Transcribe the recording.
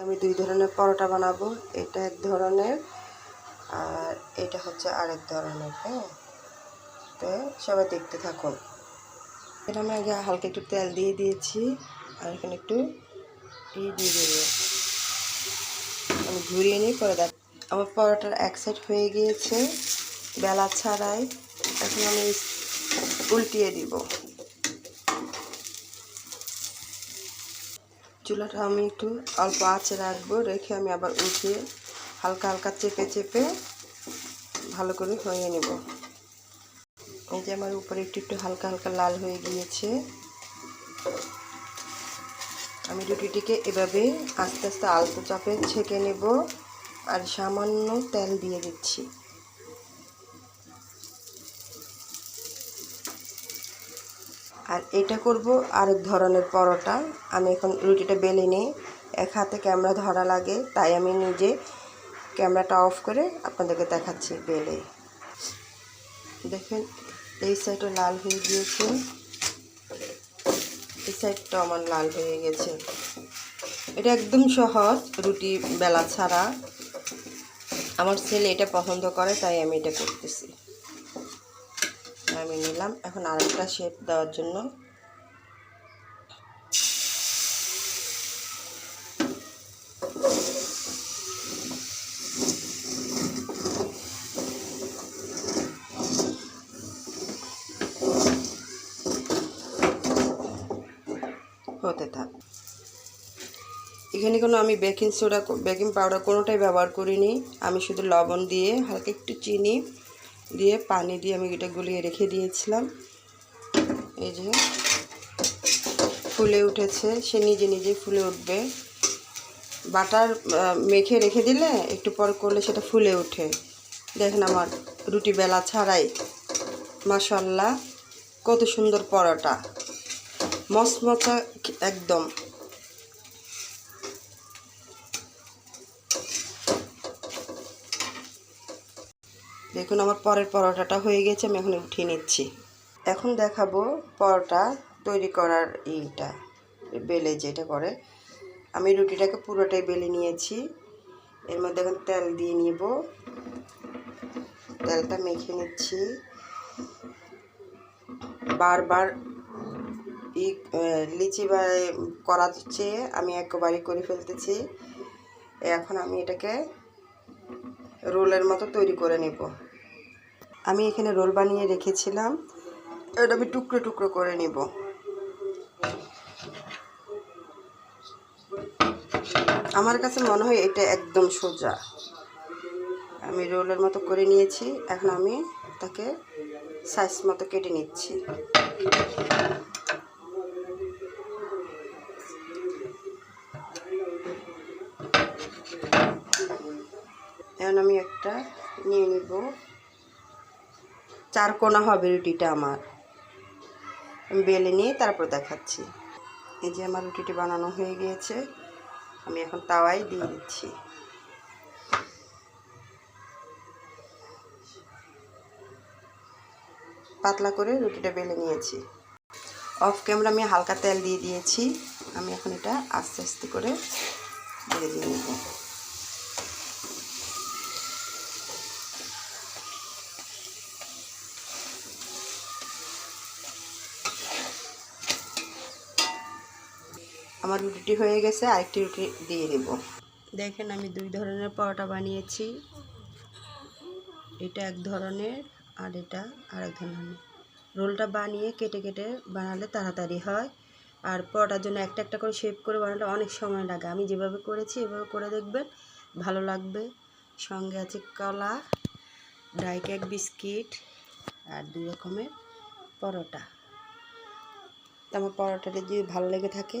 আমি দুই ধরনের পরোটা বানাবো। এটা এক ধরনের আর এটা হচ্ছে আরেক ধরনের হ্যাঁ? তো সবাই দেখতে থাকুন এটা আমি আগে হালকা একটু তেল দিয়ে দিয়েছি আর এখানে একটু ই দিয়ে দেবো। আমি ঘুরিয়ে নিয়ে পরে দেখ আমার পরোটার এক সাইড হয়ে গিয়েছে, বেলা ছাড়াই। এখন আমি উল্টিয়ে দিব। চুলাটা আমি একটু অল্প আঁচে রাখব, রেখে আমি আবার উঠিয়ে হালকা হালকা চেপে চেপে ভালো করে হয়ে নেব। এই যে আমার উপরে একটু একটু হালকা হালকা লাল হয়ে গিয়েছে। আমি রুটিটিকে এভাবে আস্তে আস্তে আলতো চাপে ছেঁকে নেব আর সামান্য তেল দিয়ে দিচ্ছি। আর এটা করব আরেক ধরনের পরোটা। আমি এখন রুটিটা বেলে নিই। এক হাতে ক্যামেরা ধরা লাগে, তাই আমি নিজে ক্যামেরাটা অফ করে আপনাদেরকে দেখাচ্ছি বেলে। দেখেন, এই সাইডটা লাল হয়ে গিয়েছে। এই সাইডটা আমার লাল হয়ে গেছে। এটা একদম সহজ রুটি বেলা ছাড়া। আমার ছেলে এটা পছন্দ করে, তাই আমি এটা করতেছি। আমি নিলাম। এখন আরেকটা শেপ দেওয়ার জন্য। হতে থাক। এখানে কোনো আমি বেকিং সোডা বেকিং পাউডার কোনোটাই ব্যবহার করিনি। আমি শুধু লবণ দিয়ে হালকা একটু চিনি দিয়ে, পানি দিয়ে আমি এটা গুলিয়ে রেখে দিয়েছিলাম। এই যে, ফুলে উঠেছে, সে নিজে নিজে ফুলে উঠবে। বাটার মেখে রেখে দিলে একটু পর করলে সেটা ফুলে ওঠে। দেখেন আমার রুটি বেলা ছাড়াই। মাসাল্লাহ কত সুন্দর পরোটা। মচমচা একদম। দেখুন আমার পরের পরোটাটা হয়ে গেছে, আমি এখন উঠিয়ে নিচ্ছি। এখন দেখাবো পরোটা তৈরি করার এইটা বেলে যেটা করে। আমি রুটিটাকে পুরোটাই বেলে নিয়েছি। এর মধ্যে এখন তেল দিয়ে নিব। তেলটা মেখে নিচ্ছি। বারবার ই লিচি বা করা চেয়ে আমি একবারই করে ফেলতেছি। এখন আমি এটাকে রোলের মতো তৈরি করে নেব। আমি এখানে রোল বানিয়ে রেখেছিলাম। এটা আমি টুকরো টুকরো করে নেব। আমার কাছে মনে হয় এটা একদম সোজা। আমি রোলের মতো করে নিয়েছি। এখন আমি তাকে সাইজ মতো কেটে নিচ্ছি। এখন আমি একটা নিয়ে নিব। চার কোনা হবে রুটিটা আমার। আমি বেলে নিয়ে তারপর দেখাচ্ছি। এই যে আমার রুটিটি বানানো হয়ে গিয়েছে, আমি এখন তাওয়াই দিয়ে দিচ্ছি। পাতলা করে রুটিটা বেলে নিয়েছি। অফ ক্যামেরা আমি হালকা তেল দিয়ে দিয়েছি। আমি এখন এটা আস্তে আস্তে করে বেলে দিয়ে নেব। আমার রুটিটি হয়ে গেছে, আরেকটি রুটি দিয়ে দেব দেখেন আমি দুই ধরনের পরোটা বানিয়েছি। এটা এক ধরনের আর এটা আরেক ধরনের। রোলটা বানিয়ে কেটে কেটে বানালে তাড়াতাড়ি হয়। আর পরোটার জন্য একটা একটা করে শেপ করে বানালে অনেক সময় লাগে। আমি যেভাবে করেছি, এভাবে করে দেখবেন ভালো লাগবে। সঙ্গে আছে কলা ড্রাই কেক বিস্কিট আর দুই রকমের পরোটা। আমার পরোটাটা যদি ভালো লেগে থাকে